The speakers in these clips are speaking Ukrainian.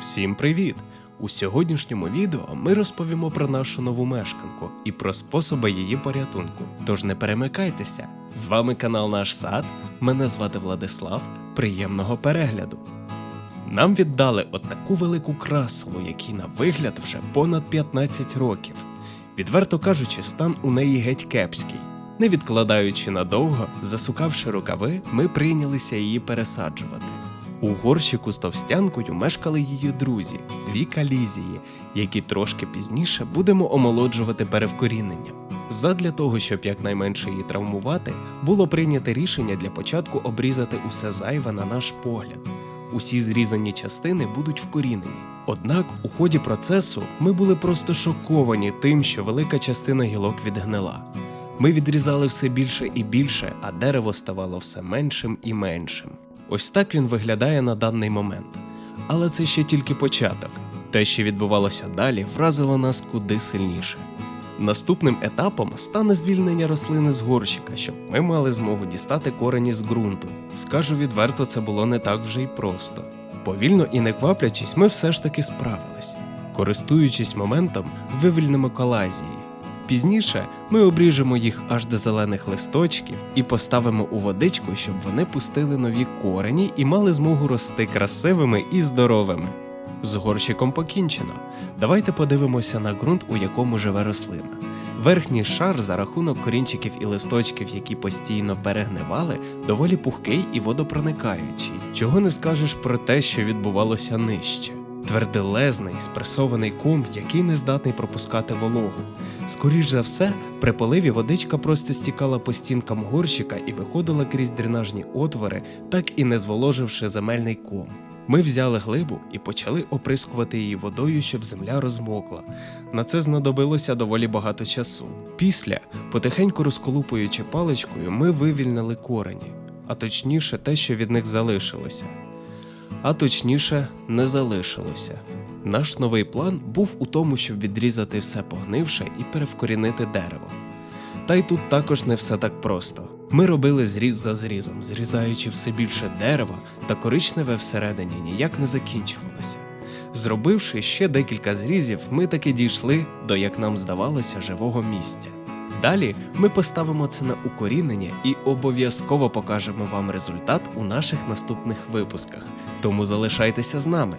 Всім привіт! У сьогоднішньому відео ми розповімо про нашу нову мешканку і про способи її порятунку. Тож не перемикайтеся. З вами канал Наш Сад. Мене звати Владислав. Приємного перегляду. Нам віддали от таку велику красулу, якій на вигляд вже понад 15 років. Відверто кажучи, стан у неї геть кепський. Не відкладаючи надовго, засукавши рукави, ми прийнялися її пересаджувати. У горщику з товстянкою мешкали її друзі, дві калізії, які трошки пізніше будемо омолоджувати перевкоріненням. Задля того, щоб якнайменше її травмувати, було прийнято рішення для початку обрізати усе зайве на наш погляд. Усі зрізані частини будуть вкорінені. Однак у ході процесу ми були просто шоковані тим, що велика частина гілок відгнила. Ми відрізали все більше і більше, а дерево ставало все меншим і меншим. Ось так він виглядає на даний момент. Але це ще тільки початок. Те, що відбувалося далі, вразило нас куди сильніше. Наступним етапом стане звільнення рослини з горщика, щоб ми мали змогу дістати корені з ґрунту. Скажу відверто, це було не так вже й просто. Повільно і не кваплячись, ми все ж таки справились. Користуючись моментом, вивільнимо колазії. Пізніше ми обріжемо їх аж до зелених листочків і поставимо у водичку, щоб вони пустили нові корені і мали змогу рости красивими і здоровими. З горщиком покінчено. Давайте подивимося на ґрунт, у якому живе рослина. Верхній шар за рахунок корінчиків і листочків, які постійно перегнивали, доволі пухкий і водопроникаючий, чого не скажеш про те, що відбувалося нижче. Твердилезний, спресований ком, який не здатний пропускати вологу. Скоріш за все, при поливі водичка просто стікала по стінкам горщика і виходила крізь дренажні отвори, так і не зволоживши земельний ком. Ми взяли глибу і почали оприскувати її водою, щоб земля розмокла. На це знадобилося доволі багато часу. Після, потихеньку розколупуючи паличкою, ми вивільнили корені, а точніше те, що від них залишилося а точніше, не залишилося. Наш новий план був у тому, щоб відрізати все погнивше і перевкорінити дерево. Та й тут також не все так просто. Ми робили зріз за зрізом, зрізаючи все більше дерева, та коричневе всередині ніяк не закінчувалося. Зробивши ще декілька зрізів, ми таки дійшли до, як нам здавалося, живого місця. Далі ми поставимо це на укорінення і обов'язково покажемо вам результат у наших наступних випусках. Тому залишайтеся з нами.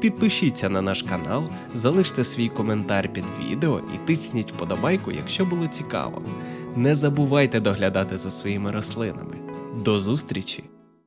Підпишіться на наш канал, залиште свій коментар під відео і тисніть вподобайку, якщо було цікаво. Не забувайте доглядати за своїми рослинами. До зустрічі!